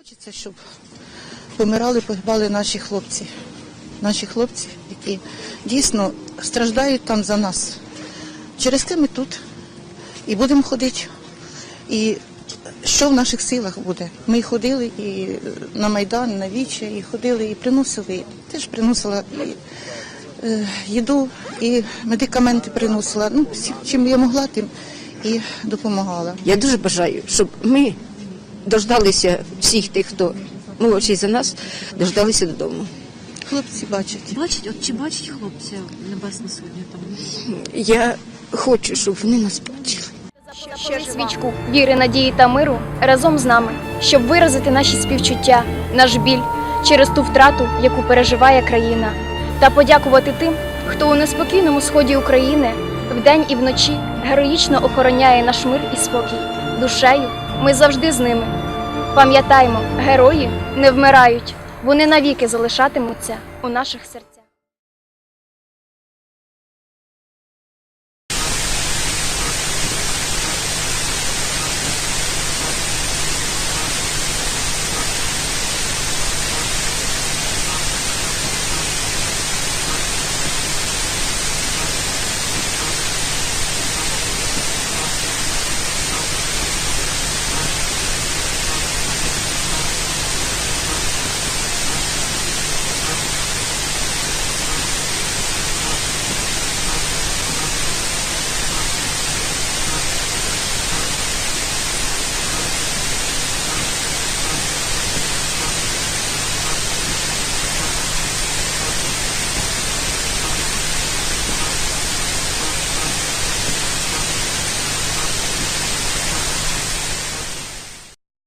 Хочеться, щоб помирали, погибали наші хлопці. Наші хлопці, які дійсно страждають там за нас. Через те ми тут і будемо ходити. І що в наших силах буде? Ми ходили і на Майдан, на Віче, і ходили, і приносили. Теж приносила і е, їду, і медикаменти приносила. Ну, чим я могла, тим і допомагала. Я дуже бажаю, щоб ми дождалися всіх тих, хто молодший за нас, дождалися додому. Хлопці бачать. Бачить, от чи бачить хлопця Небесне Сьогодні там? Я хочу, щоб вони нас бачили. Запали свічку віри, надії та миру разом з нами, щоб виразити наші співчуття, наш біль через ту втрату, яку переживає країна, та подякувати тим, хто у неспокійному сході України вдень і вночі героїчно охороняє наш мир і спокій. Душею ми завжди з ними. Пам'ятаймо, герої не вмирають, вони навіки залишатимуться у наших серцях.